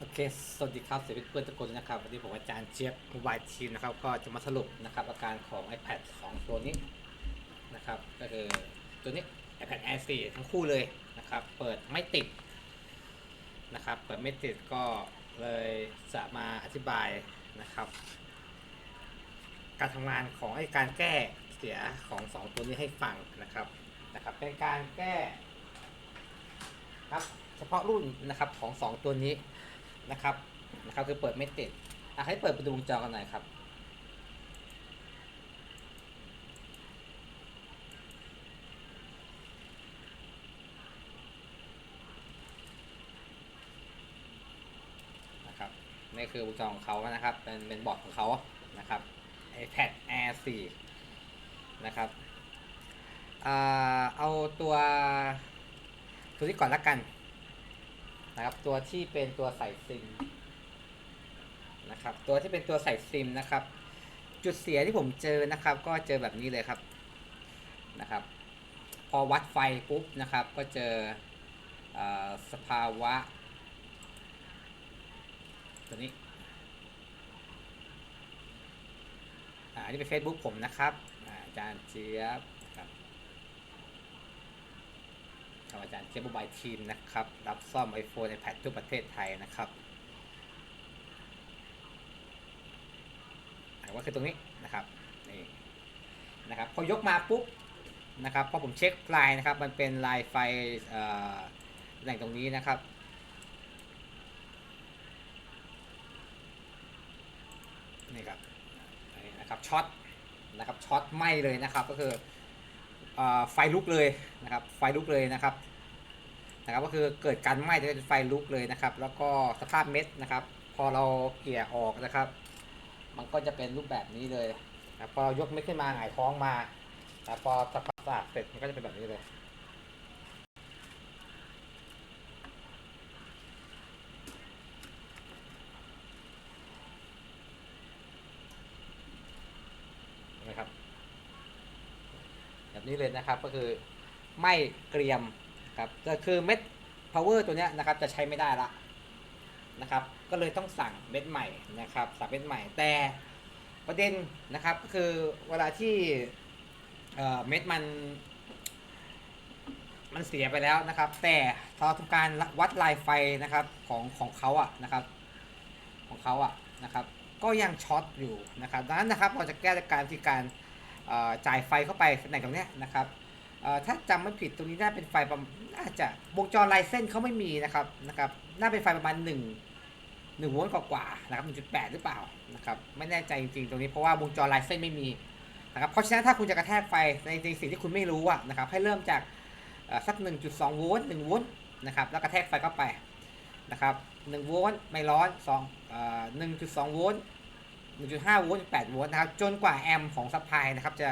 โอเค สวัสดีครับสวัสดีเพื่อนๆทุกคนนะครับ วันนี้ผมอาจารย์เจี๊ยบมูบายทีมนะครับ ก็จะมาสรุปนะครับ อาการของ iPad 2 ตัวนี้นะครับ ก็คือตัวนี้ iPad Air 4 ทั้งคู่เลยนะครับ เปิดไม่ติดนะครับ เปิดไม่ติดก็เลยจะมาอธิบายนะครับ การทำงานของไอการแก้เสียของ 2 ตัวนี้ให้ฟังนะครับ นะครับ เป็นการแก้ครับเฉพาะรุ่นนะครับของ 2 ตัวนี้ นะครับนะครับคือเปิดไม่ติดอะให้เปิดไปดูวงจรกันหน่อยครับนะครับนี่คือวงจรของเขานะครับ เป็นเป็นบอร์ดของเขานะครับ iPad Air 4 นะครับเอาตัวตัวนี้ก่อนละกัน นะครับ ตัวที่เป็นตัวใส่ซิมนะครับ ตัวที่เป็นตัวใส่ซิมนะครับ จุดเสียที่ผมเจอนะครับ ก็เจอแบบนี้เลยครับนะครับ พอวัดไฟปุ๊บนะครับ ก็เจอเอสภาวะ ตัวนี้อ่าอันนี้เป็น Facebook ผมนะครับอาอาจารย์เจี๊ยบ ครับอาจารย์เจี๊ยบบุบายทีมนะครับ รับซ่อม iPhone iPad ทั่วประเทศไทยนะครับอ่าก็คือตรงนี้นะครับนี่นะครับพอยกมาปุ๊บนะครับพอผมเช็คลายนะครับ มันเป็นลายไฟเอ่อแหล่งตรงนี้นะครับนี่ครับนะครับช็อตนะครับช็อตไหมเลยนะครับก็คือ ไฟลุกเลยนะครับ ไฟลุกเลยนะครับนะครับ ก็คือเกิดการไหม้จะเป็นไฟลุกเลยนะครับ แล้วก็สภาพเม็ดนะครับ พอเราเกลี่ยออกนะครับ มันก็จะเป็นรูปแบบนี้เลยนะพอเรายกเม็ดขึ้นมาหงายท้องมาแล้วพอสภาพสะอาดเสร็จมันก็จะเป็นแบบนี้เลย นะครับ แบบ นี้เลยนะครับก็คือไม่เกรียมครับก็คือเม็ด power ตัวเนี้ยนะครับจะใช้ไม่ได้ละนะครับ ก็เลยต้องสั่งเม็ดใหม่นะครับสั่งเม็ดใหม่แต่ประเด็นนะครับก็คือเวลาที่เม็ดมัน มันเสียไปแล้วนะครับ แต่พอทำการวัดลายไฟนะครับของของเขาอะนะครับ ของเขาอะนะครับ ก็ยังช็อตอยู่นะครับดังนั้นนะครับเราจะแก้ด้วยการที่การ จ่ายไฟเข้าไปในตรงนี้นะครับถ้าจำไม่ผิดตรงนี้น่าเป็นไฟประมาณน่าจะวงจรลายเส้นเขาไม่มีนะครับนะครับน่าเป็นไฟประมาณ 1 1โวลต์กว่าๆนะครับ1.8 หรือเปล่านะครับไม่แน่ใจจริงๆตรงนี้เพราะว่าวงจรลายเส้นไม่มีนะครับเพราะฉะนั้นถ้าคุณจะกระแทกไฟในในสิ่งที่คุณไม่รู้อะนะครับให้เริ่มจากเอ่อสัก 1.2 โวลต์1โวลต์นะครับแล้วกระแทกไฟเข้าไปนะครับ1โวลต์ไม่ร้อน2เอ่อ1.2 โวลต์ 1.5โวลต์8โวลต์นะครับ จนกว่าแอมป์ของซัพพลายนะครับจะ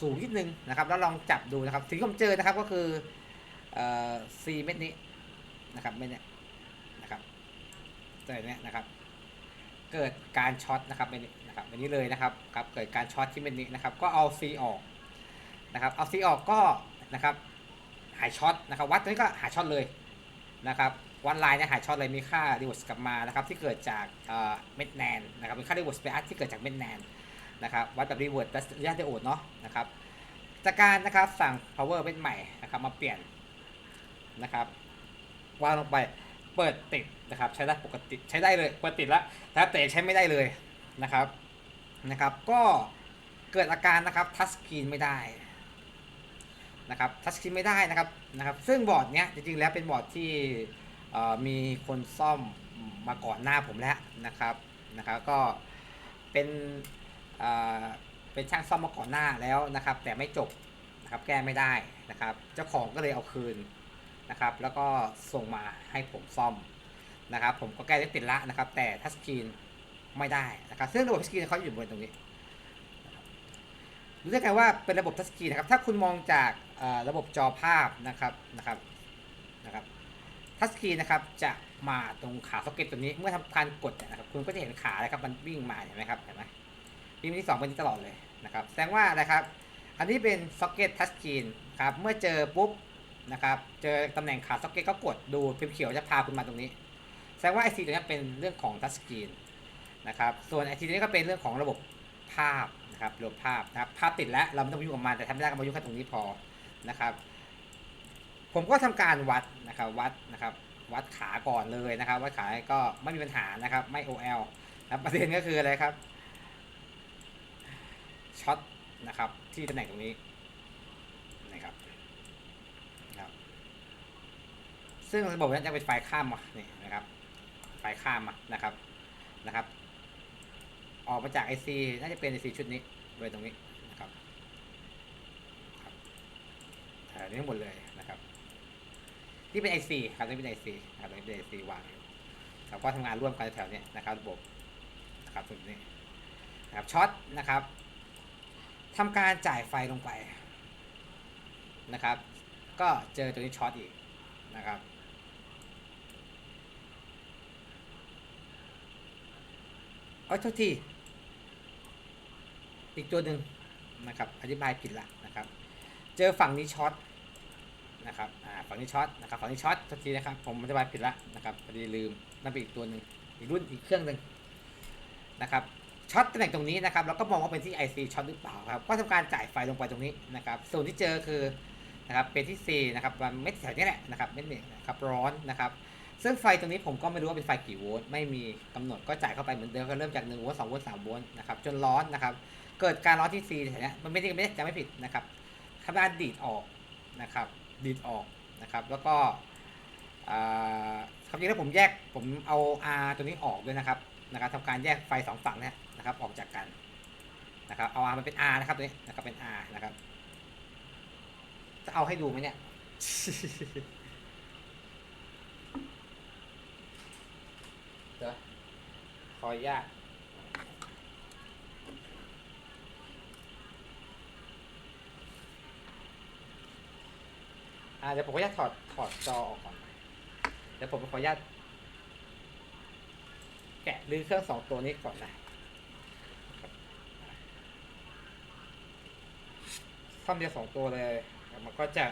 สูงนิดนึงนะครับ แล้วลองจับดูนะครับสิ่งที่ผมเจอนะครับก็คือเอ่อ C เม็ดนี้นะครับเม็ดนี้นะครับเจอเนี้ยนะครับ เกิดการช็อตนะครับเม็ดนี้นะครับเม็ดนี้เลยนะครับครับเกิดการช็อตที่เม็ดนี้นะครับ ก็เอา C ออกนะครับ เอา C ออกก็นะครับ หายช็อตนะครับ วัดตัวนี้ก็หายช็อตเลยนะครับ วันไลน์เนี่ยหายช็อตเลยมีค่ารีเวิร์สกลับมานะครับที่เกิดจากเม็ดแนนนะครับมีค่ารีเวิร์สเปอัที่เกิดจากเม็ดแนนนะครับวัดแบบรีเวิร์สและระยะไดโอดเนาะนะครับจากการนะครับสั่ง power เป็นใหม่นะครับมาเปลี่ยนนะครับวางลงไปเปิดติดนะครับใช้ได้ปกติใช้ได้เลยเปิดติดแล้วแต่ใช้ไม่ได้เลยนะครับนะครับ ก็เกิดอาการนะครับทัชสกรีนไม่ได้นะครับทัชสกรีนไม่ได้นะครับนะครับซึ่งบอร์ดเนี้ยจริงๆแล้วเป็นบอร์ดที่ มีคนซ่อมมาก่อนหน้าผมแล้วนะครับนะครับก็เป็นเป็นช่างซ่อมมาก่อนหน้าแล้วนะครับ แต่ไม่จบนะครับแก้ไม่ได้นะครับ เจ้าของก็เลยเอาคืนนะครับ แล้วก็ส่งมาให้ผมซ่อมนะครับ ผมก็แก้ได้ติดละนะครับ แต่ทัชสกรีนไม่ได้นะครับ ซึ่งระบบทัชสกรีนเขาอยู่บนตรงนี้รู้ได้ไงว่าเป็นระบบทัชสกรีนนะครับ ถ้าคุณมองจากระบบจอภาพนะครับนะครับนะครับ ทัชสกรีนนะครับจะมาตรงขาซ็อกเก็ตตัวนี้เมื่อทำการกดนะครับคุณก็จะเห็นขาเลยครับมันวิ่งมาเห็นไหมครับเห็นไหมวิ่งไปที่สองเป็นตลอดเลยนะครับแสดงว่าอะไรครับ อันนี้เป็นซ็อกเก็ตทัชสกรีนครับเมื่อเจอปุ๊บนะครับเจอตำแหน่งขาซ็อกเก็ตก็กดดูพิมพ์เขียวจะพาคุณมาตรงนี้ แสดงว่าไอซีตัวนี้เป็นเรื่องของทัชสกรีนนะครับส่วนไอซีตัวนี้ก็เป็นเรื่องของระบบภาพนะครับระบบภาพนะครับภาพติดแล้วเราไม่ต้องยุ่งกับมันแต่ทำไม่ได้ก็มายุ่งแค่ตรงนี้พอนะครับ ผมก็ทำการวัดนะครับวัดนะครับวัดขาก่อนเลยนะครับ วัดขาก็ไม่มีปัญหานะครับ ไม่ OL นะประเด็นก็คืออะไรครับช็อตนะครับ ที่ตำแหน่งตรงนี้นะครับนะครับ ซึ่งระบบนี้จะเป็นไฟข้ามมานี่นะครับ ไฟข้ามมานะครับนะครับ ออกมาจาก IC น่าจะเป็น IC ชุดนี้โดยตรงนี้นะครับครับแถวนี้หมดเลย นี่เป็น IC ครับนี่เป็น IC ครับนี่เป็น IC วางอยู่ครับก็ทำงานร่วมกันแถวเนี้ยนะครับระบบนะครับตรงนี้นะครับช็อตนะครับทำการจ่ายไฟลงไปนะครับ ก็เจอตัวนี้ช็อตอีกนะครับเอาโทษทีอีกตัวหนึ่งนะครับอธิบายผิดละนะครับ เจอฝั่งนี้ช็อต นะครับอ่าฝั่งนี้ช็อตนะครับฝั่งนี้ช็อตโทษทีนะครับผมอธิบายผิดละนะครับพอดีลืมนั่นเป็นอีกตัวหนึ่งอีกรุ่นอีกเครื่องหนึ่งนะครับช็อตตำแหน่งตรงนี้นะครับเราก็มองว่าเป็นที่ IC ช็อตหรือเปล่าครับก็ทำการจ่ายไฟลงไปตรงนี้นะครับส่วนที่เจอคือนะครับเป็นที่ C นะครับเม็ดแถวนี้แหละนะครับเม็ดหนึ่งนะครับร้อนนะครับซึ่งไฟตรงนี้ผมก็ไม่รู้ว่าเป็นไฟกี่โวลต์ไม่มีกำหนดก็จ่ายเข้าไปเหมือนเดิมก็เริ่มจาก1โวลต์2โวลต์3โวลต์นะครับจนร้อนนะครับเกิดการร้อนที่ C แถวเนี้ยมันไม่ได้ไม่ได้จะไม่ผิดนะครับทำการดีดออกนะครับ ดีดออกนะครับ แล้วก็ความจริงแล้วผมแยกผมเอา R ตัวนี้ออกด้วยนะครับนะครับทำการแยกไฟสองฝั่งเนี้ยนะครับออกจากกันนะครับเอา R มันเป็น R นะครับตัวนี้นะครับเป็น R นะครับ จะเอาให้ดูไหมเนี่ยเดี๋ยวขออนุญาต อ่าเดี๋ยวผมขออนุญาตถอดถอดจอออกก่อน เดี๋ยวผมขออนุญาตแกะรื้อเครื่องสองตัวนี้ก่อนนะซ่อมเดียวสองตัวเลย มันก็จะ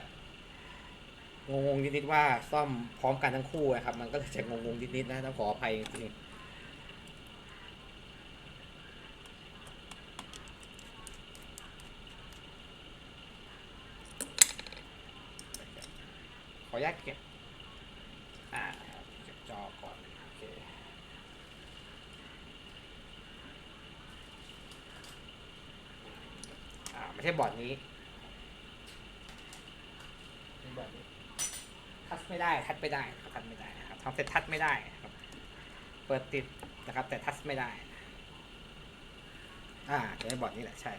งงๆนิดๆว่าซ่อมพร้อมกันทั้งคู่นะครับ มันก็จะงงๆนิดๆนะต้องขออภัยจริงๆ ขออนุ ญาตเก็บ อ่าเก็บจอก่อนโอเคอ่าไม่ใช่บอร์ดนี้บอร์ดนี้ทัชไม่ได้ทัชไม่ได้ทัชไม่ได้นะครับทำเสร็จทัชไม่ได้ครับ เปิดติดนะครับ แต่ทัชไม่ได้ อ่าจะไม่บอร์ดนี้แหละใช่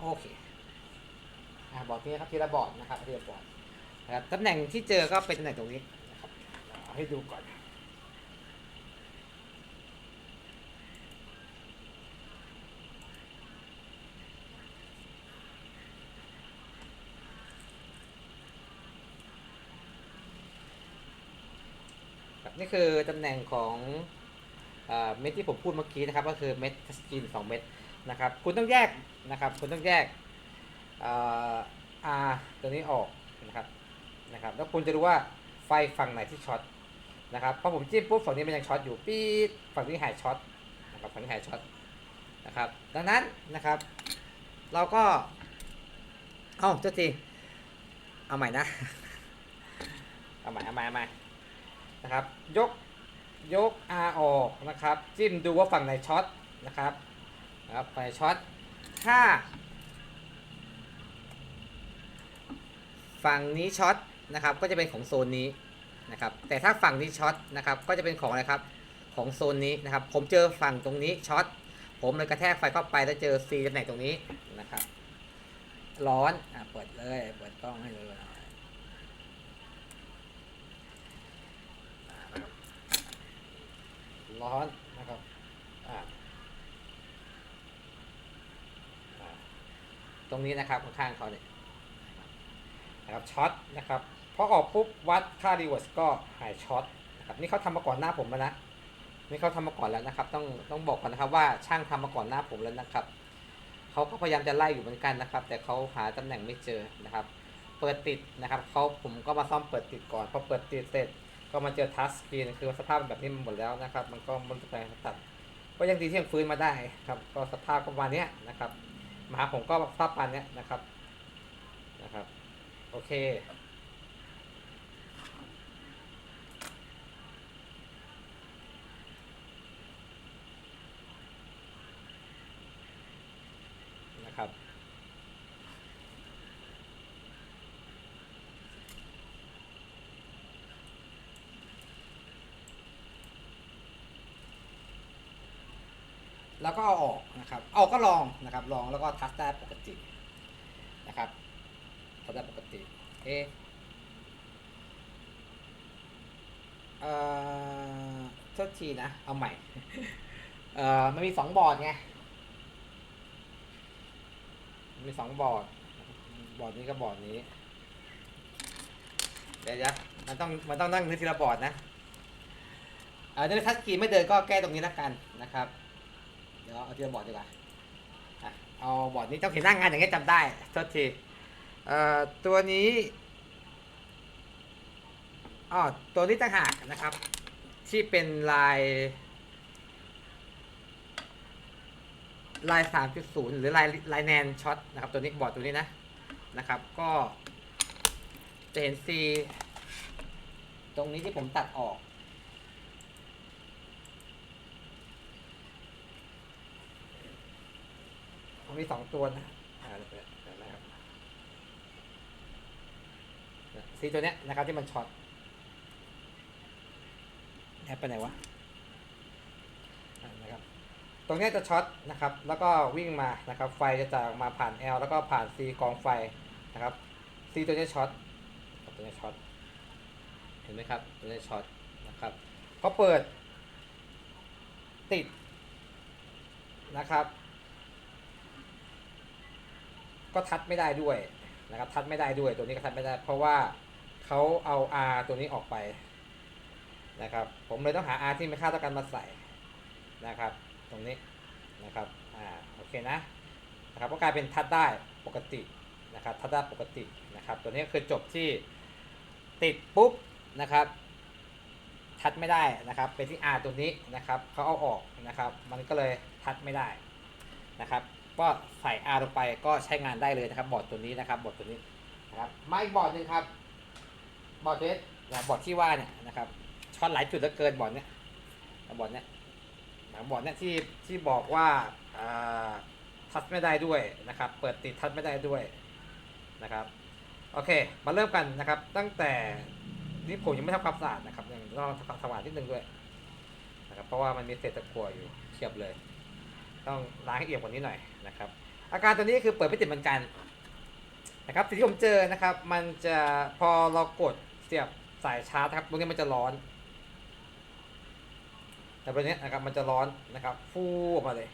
โอ เคอ่าบอร์ดนี้นะครับทีละบอร์ดนะครับทีละบอร์ดนะครับตำแหน่งที่เจอก็เป็นตำแหน่งตรงนี้นะครับเอาให้ดูก่อนครับนี่คือตำแหน่งของเออเม็ดที่ผมพูดเมื่อกี้นะครับ ก็คือเม็ดทัชสกรีนสองเม็ด นะครับ คุณต้องแยกนะครับ คุณต้องแยกอ่อ R ตัวนี้ออกนะครับนะครับ แล้วคุณจะรู้ว่าไฟฝั่งไหนที่ช็อตนะครับพอผมจิ้มปุ๊บฝั่งนี้มันยังช็อตอยู่ปี๊ดฝั่งนี้หายช็อตนะครับฝั่งนี้หายช็อตนะครับดังนั้นนะครับ เราก็เอ้าเจ้าทีเอาใหม่นะ เอาใหม่เอาใหม่เอาใหม่นะครับ ยกยก R ออกนะครับ จิ้มดูว่าฝั่งไหนช็อตนะครับ นะครับไหนช็อตถ้า ฝั่งนี้ช็อตนะครับ ก็จะเป็นของโซนนี้นะครับ แต่ถ้าฝั่งนี้ช็อตนะครับ ก็จะเป็นของอะไรครับ ของโซนนี้นะครับ ผมเจอฝั่งตรงนี้ช็อต ผมเลยกระแทกไฟเข้าไปแล้วเจอ C ตำแหน่งตรงนี้นะครับ ร้อน อะ เปิดเลย เปิดกล้องให้เลยนะร้อนนะครับอ่าอ่า ตรงนี้นะครับข้างๆเขาเนี่ยนะครับช็อตนะครับพอออกปุ๊บวัดค่ารีเวิร์สก็หายช็อตนะครับนี่เขาทำมาก่อนหน้าผมแล้วนะนี่เขาทำมาก่อนแล้วนะครับ ต้องต้องบอกก่อนนะครับว่าช่างทำมาก่อนหน้าผมแล้วนะครับเขาก็พยายามจะไล่อยู่เหมือนกันนะครับ แต่เขาหาตำแหน่งไม่เจอนะครับ เปิดติดนะครับเขาผมก็มาซ่อมเปิดติดก่อนพอเปิดติดเสร็จ ก็มาเจอทัชสกรีนคือสภาพแบบนี้มันหมดแล้วนะครับ มันก็มันจะไปตัดก็ยังดีที่ยังฟื้นมาได้ครับก็สภาพประมาณนี้นะครับ มาผมก็ทราพประมาณเนี้ยนะครับนะครับ โอเค นะครับ แล้วก็เอาออกนะครับ เอาก็ลองนะครับ ลองแล้วก็ทัชได้ปกตินะครับทัชได้ปกติเอะเอ่อโทษทีนะ เอาใหม่ เอ่อมันมีสองบอร์ดไง มีสองบอร์ด บอร์ดนี้กับบอร์ดนี้เดี๋ยวนะมันต้องมันต้องนั่งนึกทีละบอร์ดนะเออเนื่องทัชสกรีนไม่เดินก็แก้ตรงนี้ล้วกันนะครับ เดี๋ยวเอาทีละบอร์ดดีกว่าอะเอาบอร์ดนี้ต้องเห็นหน้างานอย่างนี้จำได้โทษทีเอ่อตัวนี้อ๋อตัวนี้ต่างหากนะครับ ที่เป็นลาย ลาย 3.0 หรือลายลายแนนช็อตนะครับ ตัวนี้บอร์ดตัวนี้นะนะครับ ก็จะเห็น C ตรงนี้ที่ผมตัดออก มีสองตัวนะอ่าเดี๋ยวนะครับสีตัวเนี้ยนะครับที่มันช็อตแอปไปไหนวะนะครับตรงเนี้ยจะช็อตนะครับ แล้วก็วิ่งมานะครับ ไฟจะจ่ายออกมาผ่าน L แล้วก็ผ่าน C กองไฟนะครับ C ตัวเนี้ยช็อตตัวเนี้ยช็อตเห็นไหมครับ ตัวเนี้ยช็อตนะครับพอเปิดติดนะครับ ก็ทัดไม่ได้ด้วยนะครับทัดไม่ได้ด้วยตัวนี้ก็ทัดไม่ได้ เพราะว่าเขาเอา R ตัวนี้ออกไปนะครับผมเลยต้องหา R ที่ม่ค่าเท่ากันมาใส่นะครับ ตรงนี้นะครับอ่าโอเคนะนะครับก็กลายเป็นทัดได้ปกตินะครับทัดได้ปกตินะครับตัวนี้คือจบที่ติดปุ๊บนะครับทัดไม่ได้นะครับเป็นที่ R ตัวนี้นะครับเขาเอาออกนะครับ มันก็เลยทัดไม่ได้นะครับ ก็ใส่ R ลงไปก็ใช้งานได้เลยนะครับ บอร์ดตัวนี้นะครับ บอร์ดตัวนี้นะครับมาอีกบอร์ดหนึ่งครับ บอร์ดเทสนะบอร์ดที่ว่าเนี่ยนะครับช็อตหลายจุดเหลือเกินบอร์ดเนี้ยบอร์ดเนี้ยนะบอร์ดเนี้ยที่ที่บอกว่าอ่าทัชไม่ได้ด้วยนะครับ เปิดติดทัชไม่ได้ด้วยนะครับโอเค มาเริ่มกันนะครับ ตั้งแต่นี่ผมยังไม่ทำความสะอาดนะครับยังต้องทำความสะอาดนิดนึงด้วยนะครับเพราะว่ามันมีเศษตะกั่วอยู่เทียบเลย ต้องล้างให้เอี่ยมกว่านี้หน่อยนะครับ อาการตัวนี้คือเปิดไม่ติดเหมือนกันนะครับสิ่งที่ผมเจอนะครับ มันจะพอเรากดเสียบสายชาร์จครับตรงนี้มันจะร้อน แต่ตัวเนี้นะครับมันจะร้อนนะครับ ฟูออกมาเลย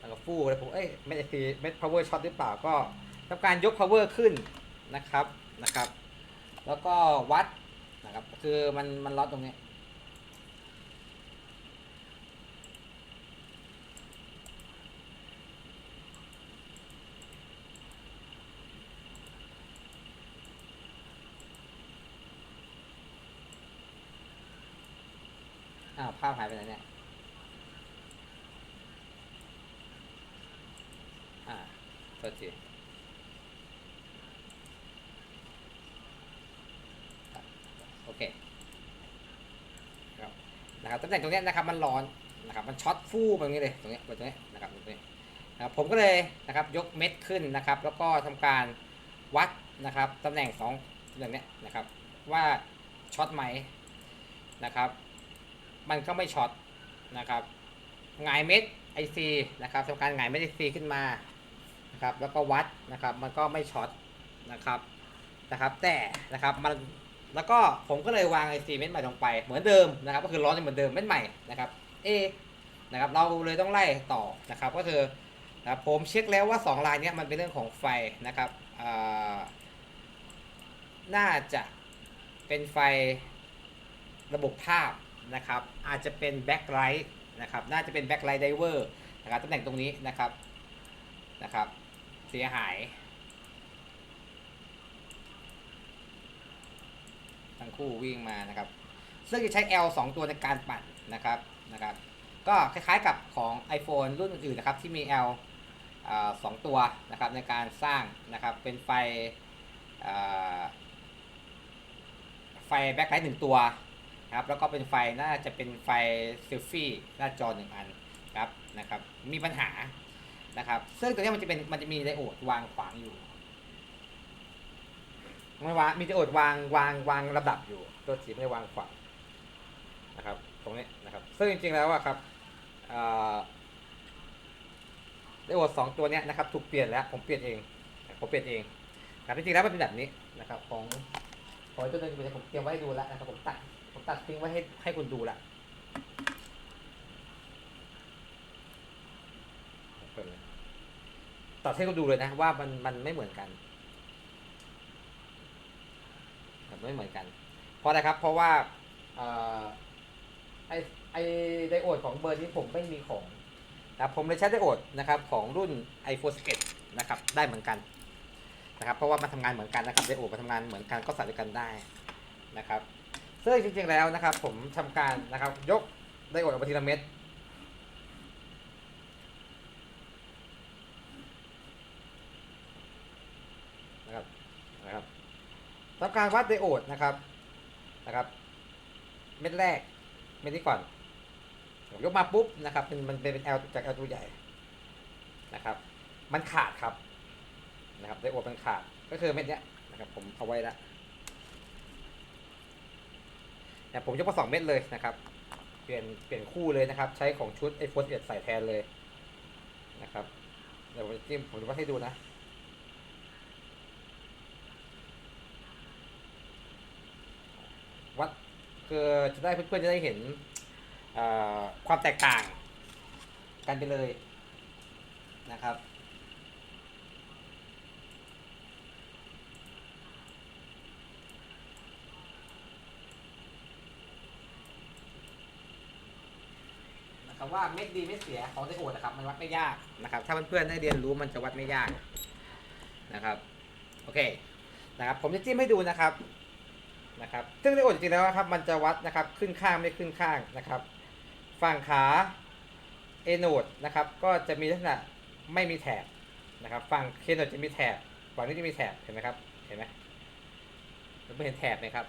นะครับฟูเลยผมเอ้ยไม่ได้ตีเม็ด power shot หรือเปล่าก็ทำการยก power ขึ้นนะครับนะครับ แล้วก็วัดนะครับคือมันมันล็อตตรงนี้ อ้าวภาพหายไปไหนเนี่ย อ่าโทษทีโอเคครับนะครับตำแหน่งตรงนี้นะครับมันร้อนนะครับมันช็อตฟู่แบบนี้เลยตรงนี้ยตรงนี้นะครับตรงนี้นะครับผมก็เลยนะครับยกเม็ดขึ้นนะครับ แล้วก็ทำการวัดนะครับตำแหน่งสองอย่างเนี้ยนะครับว่าช็อตไหมนะครับ มันก็ไม่ช็อตนะครับหงายเม็ดไอซีนะครับทำการหงายเม็ดไอซีขึ้นมานะครับแล้วก็วัดนะครับมันก็ไม่ช็อตนะครับนะครับ แต่นะครับมันแล้วก็ผมก็เลยวางไอซีเม็ดใหม่ลงไปเหมือนเดิมนะครับ ก็คือร้อนเหมือนเดิมเม็ดใหม่นะครับ A นะครับเราเลยต้องไล่ต่อนะครับ ก็คือนะครับผมเช็คแล้วว่าสองลายนี้มันเป็นเรื่องของไฟนะครับน่าจะเป็นไฟระบบภาพ นะครับอาจจะเป็นแบ็คไลท์นะครับน่าจะเป็นแบ็คไลท์ไดเวอร์นะครับตำแหน่งตรงนี้นะครับนะครับเสียหายทั้งคู่วิ่งมานะครับ ซึ่งจะใช้ L 2 ตัวในการปั่นนะครับนะครับก็คล้ายๆกับของ iPhone รุ่นอื่นๆนะครับที่มี L อสองตัวนะครับในการสร้างนะครับเป็นไฟไฟแบ็คไลท์หนึ่งตัว ครับแล้วก็เป็นไฟน่าจะเป็นไฟเซลฟี่หน้าจอหนึ่งอันครับนะครับมีปัญหานะครับซึ่งตัวนี้มันจะเป็นมันจะมีไดโอดวางขวางอยู่ไม่วางมีไดโอดวางวางวางระดับอยู่ ตัวสีไม่ได้วางขวางนะครับตรงนี้นะครับซึ่งจริงๆแล้วอะครับไดโอดสองตัวเนี้ยนะครับถูกเปลี่ยนแล้วผมเปลี่ยนเองผมเปลี่ยนเองครับจริงๆแล้วมันเป็นแบบนี้นะครับของของตัวนึงผมเตรียมไว้ดูแล้วนะครับผมตัด ตัดทิ้งไว้ให้ให้คุณดูละตัดให้คุณดูเลยนะว่ามันมันไม่เหมือนกันครับไม่เหมือนกันเพราะอะไรครับ เพราะว่าไอไอไดโอดของเบอร์นี้ผมไม่มีของนะผมเลยใช้ไดโอดนะครับของรุ่น iPhone 11นะครับ ได้เหมือนกันนะครับ เพราะว่ามันทำงานเหมือนกันนะครับไดโอดมันทำงานเหมือนกันก็ใส่ด้วยกันได้นะครับ ซึ่งจริงๆแล้วนะครับ ผมทำการนะครับ ยกไดโอดออกมาทีละเม็ดนะครับนะครับทำการวัดไดโอดนะครับนะครับ เม็ดแรกเม็ดนี้ก่อนผมยกมาปุ๊บนะครับเป็นมันเป็น L จาก L ตัวใหญ่นะครับ มันขาดครับนะครับไดโอดมันขาดก็คือเม็ดเนี้ยนะครับ ผมเอาไว้ละเนี่ยผมยกมาสองเม็ดเลยนะครับ เปลี่ยนเปลี่ยนคู่เลยนะครับ ใช้ของชุด iPhone 11ใส่แทนเลยนะครับ เดี๋ยวผมจะจิ้มผมจะวัดให้ดูนะวัดคือจะได้เพื่อนๆจะได้เห็นความแตกต่างกันไปเลยนะครับ นะ ครับว่าเม็ดดีเม็ดเสียของไดโอดนะครับมันวัดไม่ยากนะครับ ถ้าเพื่อนๆได้เรียนรู้มันจะวัดไม่ยากนะครับโอเคนะครับผมจะจิ้มให้ดูนะครับนะครับซึ่งไดโอดจริงๆแล้วนะครับ มันจะวัดนะครับขึ้นข้างไม่ขึ้นข้างนะครับ ฝั่งขาเอโนดนะครับก็จะมีลักษณะไม่มีแถบนะครับ ฝั่งเคโนดจะมีแถบฝั่งนี้จะมีแถบเห็นไหมครับเห็นไหมเราเห็นแถบไหมครับ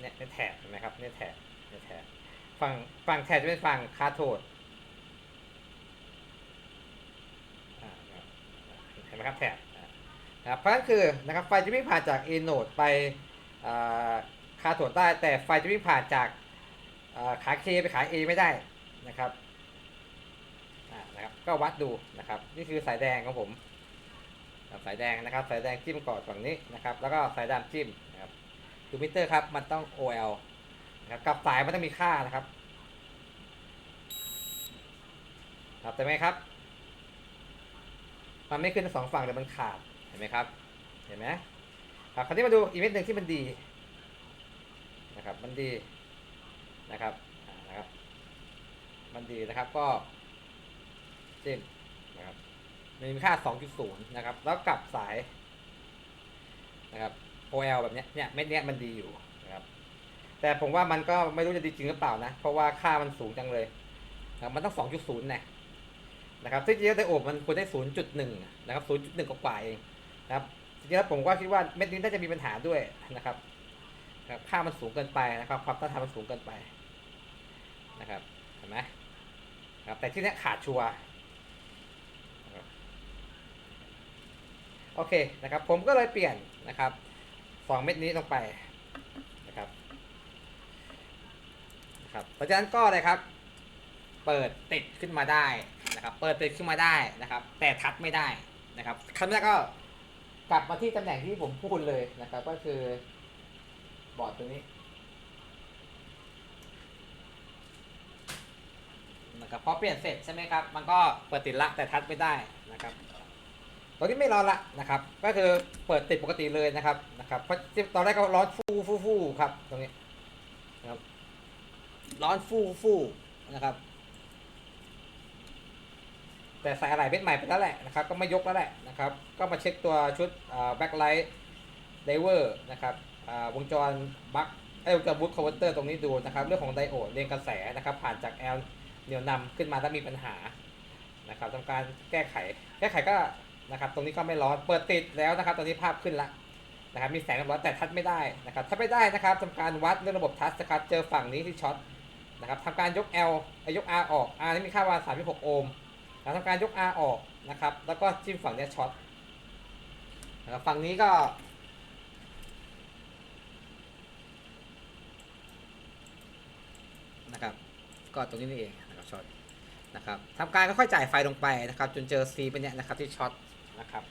เนี่ยเป็นแถบเห็นไหมครับเนี่ยแถบเนี่ยแถบฝั่งฝั่งแถบจะเป็นฝั่งคาโทดอ่านะครับเห็น ไหมครับแถบนะครับเพราะฉะนั้นคือนะครับไฟจะวิ่งผ่านจากเอโนดไปอ่าคาโทดได้แต่ไฟจะวิ่งผ่านจากอ่าขาเคไปขาเอไม่ได้นะครับนะครับก็วัดดูนะครับ นี่คือสายแดงของผมสายแดงนะครับ สายแดงจิ้มก่อนฝั่งนี้นะครับ แล้วก็สายดำจิ้มนะครับคือมิเตอร์ครับมันต้อง OL นะครับกับสายมันต้องมีค่านะครับครับแต่ไหมครับ มันไม่ขึ้นทั้งสองฝั่งแต่มันขาดเห็นไหมครับ เห็นไหมครับคราวนี้มาดูอีกเม็ดหนึ่งที่มันดีนะครับ มันดีนะครับนะครับ มันดีนะครับก็จิ้มนะครับมีค่า 2.0 นะครับ แล้วกลับสายนะครับ OL แบบเนี้ยเนี่ยเม็ดเนี้ยมันดีอยู่นะครับ แต่ผมว่ามันก็ไม่รู้จะดีจริงหรือเปล่านะ เพราะว่าค่ามันสูงจังเลยนะครับมันต้อง 2.0นะ นะครับซึ่งจริงๆแล้วไดโอดมันควรได้ 0.1 นะครับ 0.1 กว่าๆเองนะครับจริงๆแล้วผมก็คิดว่าเม็ดนี้น่าจะมีปัญหาด้วยนะครับครับค่ามันสูงเกินไปนะครับ ความต้านทานมันสูงเกินไปนะครับเห็นไหมครับแต่ที่นี้ขาดชัวโอเคนะครับ ผมก็เลยเปลี่ยนนะครับสองเม็ดนี้ลงไปนะครับนะครับเพราะฉะนั้นก็เลยครับ เปิดติดขึ้นมาได้ นะครับ เปิดติดขึ้นมาได้นะครับ แต่ทัดไม่ได้นะครับครั้งแรกก็กลับมาที่ตำแหน่งที่ผมพูดเลยนะครับ ก็คือบอร์ดตัวนี้นะครับพอเปลี่ยนเสร็จใช่ไหมครับ มันก็เปิดติดละแต่ทัชไม่ได้นะครับตอนนี้ไม่ร้อนละนะครับ ก็คือเปิดติดปกติเลยนะครับนะครับเพราะตอนแรกก็ร้อนฟูฟูฟูครับตรงนี้นะครับร้อนฟูฟูนะครับ แต่ใส่อะไรเป็นใหม่ไปแล้วแหละนะครับก็ไม่ยกแล้วแหละนะครับก็มาเช็คตัวชุดแบ็คไลท์ไดเวอร์นะครับวงจรบัคไอ้วงจรบูทคอมเวอร์เตอร์ตรงนี้ดูนะครับเรื่องของไดโอดเรียงกระแสนะครับผ่านจาก L เหนียวนำขึ้นมาแล้วมีปัญหานะครับทำการแก้ไข แก้ไขก็นะครับตรงนี้ก็ไม่ร้อนเปิดติดแล้วนะครับตอนนี้ภาพขึ้นละนะครับมีแสงร้อยแต่ทัชไม่ได้นะครับทัชไม่ได้นะครับทำการวัดเรื่องระบบทัชนะครับเจอฝั่งนี้ที่ช็อตนะครับทำการยก L เอ้ยก R ออก R นี่มีค่าว่า36 โอห์ม เราทำการยก R ออกนะครับ แล้วก็จิ้มฝั่งเนี้ยช็อตนะครับฝั่งนี้ก็นะครับ ก็ตรงนี้นี่เองนะครับช็อตนะครับทำการค่อยๆจ่ายไฟลงไปนะครับ จนเจอ C เป็นเนี้ยนะครับที่ช็อตนะครับ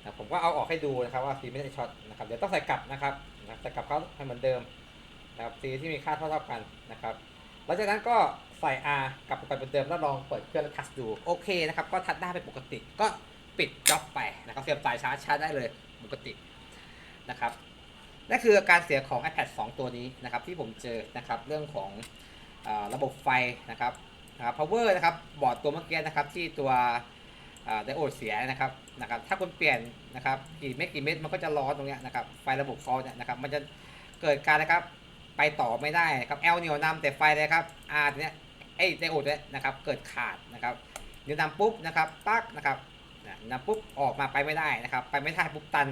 นะผมก็เอาออกให้ดูนะครับว่า C ไม่ได้ช็อตนะครับเดี๋ยวต้องใส่กลับนะครับนะใส่กลับเขาให้เหมือนเดิมนะครับ C ที่มีค่าเท่าๆกันนะครับ ลังจากนั้นก็ใส่ R กลับไปเหมือนเดิมแล้วลองเปิดเครื่องแล้วทัชดูโอเคนะครับก็ทัชได้เป็นปกติก็ปิดจ็อบไปนะครับเสียบสายชาร์จชาร์จได้เลยปกตินะครับนั่นคืออาการเสียของ iPad 2 ตัวนี้นะครับที่ผมเจอนะครับเรื่องของอระบบไฟนะครับนะครับ power นะครับบอร์ดตัวเมื่อกี้นะครับที่ตัวไดโอดเสียนะครับนะครับถ้าคุณเปลี่ยนนะครับกี่เม็ดกี่เม็ดมันก็จะร้อนตรงเนี้ยนะครับไฟระบบฟอลเนี่ยนะครับมันจะเกิดการนะครับ ไปต่อไม่ได้นะครับ L เหนียวนำแต่ไฟเลยครับ R เนี่ยไอไดโอดเนี่ยนะครับเกิดขาดนะครับเหนียวนำปุ๊บนะครับปั๊กนะครับนะนำปุ๊บออกมาไปไม่ได้นะครับ ไปไม่ได้ปุ๊บตัน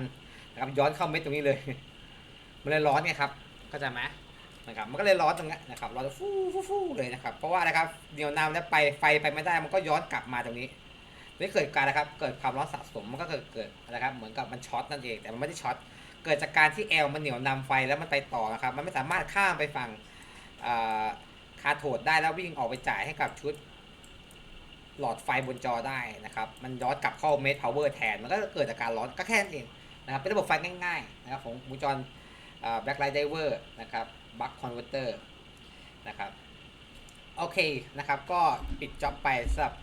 นะครับย้อนเข้าเม็ดตรงนี้เลยมันเลยร้อนไงครับเข้าใจไหมนะครับมันก็เลยร้อนตรงนี้นะครับร้อนฟูฟูฟูเลยนะครับ เพราะว่านะครับเหนียวนำแล้วไปไฟไปไม่ได้ มันก็ย้อนกลับมาตรงนี้นี่เกิดการนะครับ เกิดความร้อนสะสมมันก็เกิดเกิดนะครับ เหมือนกับมันช็อตนั่นเองแต่มันไม่ได้ช็อต เกิดจากการที่แอลมันเหนียวนำไฟแล้วมันไปต่อนะครับ มันไม่สามารถข้ามไปฝั่งคาโทดได้แล้ววิ่งออกไปจ่ายให้กับชุด หลอดไฟบนจอได้นะครับ มันย้อนกลับเข้าเมดพาวเวอร์แทน มันก็เกิดจากการร้อนก็แค่นั้นเองนะครับ เป็นระบบไฟง่ายๆนะครับของวงจรแบ็คไลท์ไดเวอร์นะครับบัคคอนเวอร์เตอร์นะครับโอเคนะครับก็ปิดจ็อบไปสำหรับ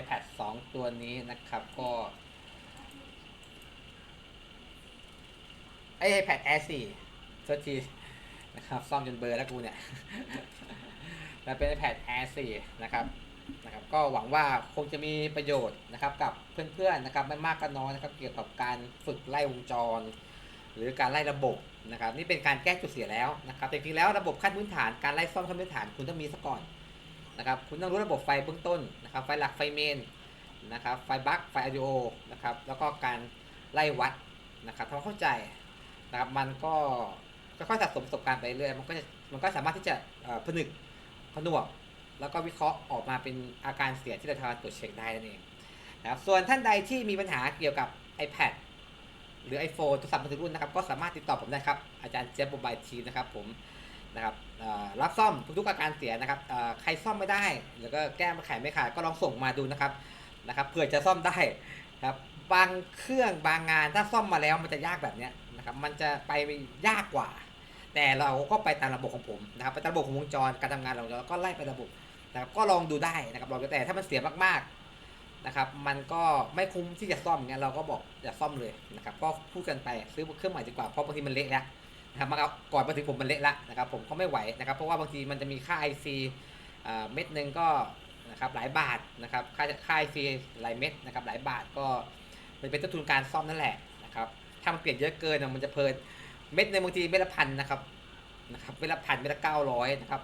iPad 2 ตัวนี้นะครับก็ ไอ้ iPad Air 4โทษทีนะครับซ่อมจนเบอร์แล้วกูเนี่ยแล้วเป็น iPad Air 4นะครับนะครับ ก็หวังว่าคงจะมีประโยชน์นะครับกับเพื่อนๆนะครับไม่มากก็น้อยนะครับ เกี่ยวกับการฝึกไล่วงจร หรือการไล่ระบบนะครับ นี่เป็นการแก้จุดเสียแล้วนะครับแต่จริงๆแล้วระบบขั้นพื้นฐานการไล่ซ่อมขั้นพื้นฐานคุณต้องมีซะก่อนนะครับ คุณต้องรู้ระบบไฟเบื้องต้นนะครับ ไฟหลักไฟเมนนะครับ ไฟบัคไฟ RDO นะครับ แล้วก็การไล่วัดนะครับทำความเข้าใจ นะครับมันก็ค่อยๆสะสมประสบการณ์ไปเรื่อยมันก็จะมันก็สามารถที่จะผนึกผนวก แล้วก็วิเคราะห์ออกมาเป็นอาการเสียที่เราทำการตรวจเช็คได้นั่นเองนะครับส่วนท่านใดที่มีปัญหาเกี่ยวกับ iPad หรือ iPhone โทรศัพท์มือถือรุ่นนะครับก็สามารถติดต่อผมได้ครับ อาจารย์เจี๊ยบบายทีนะครับผมนะครับรับซ่อมทุกอาการเสียนะครับใครซ่อมไม่ได้หรือก็แก้ไม่ขายไม่ขายก็ลองส่งมาดูนะครับนะครับเผื่อจะซ่อมได้ครับบางเครื่องบางงานถ้าซ่อมมาแล้วมันจะยากแบบเนี้ย นะครับมันจะไปยากกว่า แต่เราก็ไปตามระบบของผมนะครับไปตามระบบของวงจรการทำงานของเราก็ไล่ไประบบนะครับก็ลองดูได้นะครับลองแต่ถ้ามันเสียมากๆนะครับ มันก็ไม่คุ้มที่จะซ่อมเงี้ยเราก็บอกอย่าซ่อมเลยนะครับก็พูดกันไปซื้อเครื่องใหม่ดีกว่าเพราะบางทีมันเละแล้วนะครับมาเอาก่อนมาถึงผมมันเละแล้วนะครับผมก็ไม่ไหวนะครับเพราะว่าบางทีมันจะมีค่า IC อ่าเม็ดหนึ่งก็นะครับหลายบาทนะครับค่าค่า IC หลายเม็ดนะครับหลายบาทก็มันเป็นต้นทุนการซ่อมนั่นแหละนะครับ ถ้ามันเปลี่ยนเยอะเกินมันจะเพลินเม็ดในบางทีเม็ดละพันนะครับนะครับเม็ดละพันเม็ดละเก้าร้อยนะครับ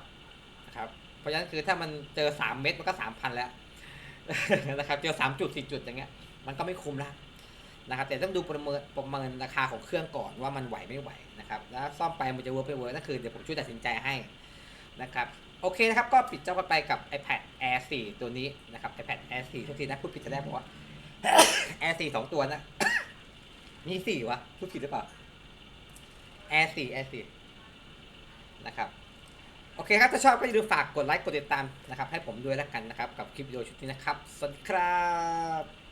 นะครับ เพราะฉะนั้นคือถ้ามันเจอสามเม็ดมันก็สามพันแล้วนะครับเจอสามจุดสี่จุดอย่างเงี้ย มันก็ไม่คุ้มละนะครับแต่ต้องดูประเมินประเมินราคาของเครื่องก่อนว่ามันไหวไม่ไหวนะครับแล้วซ่อมไปมันจะเวิร์กไม่เวิร์กนั่นคือเดี๋ยวผมช่วยตัดสินใจให้นะครับโอเคนะครับก็ปิดเจ้ากันไปกับ iPad Air 4 ตัวนี้นะครับ iPad Air 4ทุกทีนะพูดผิดจะได้บอกว่า Air 4สองตัวนะ มีสี่วะพูดผิดหรือเปล่าแอร์สี่แอร์สี่นะครับโอเคครับ ถ้าชอบก็อย่าลืมฝากกดไลค์กดติดตามนะครับ ให้ผมด้วยแล้วกันนะครับ กับคลิปวิดีโอชุดนี้นะครับ สวัสดีครับ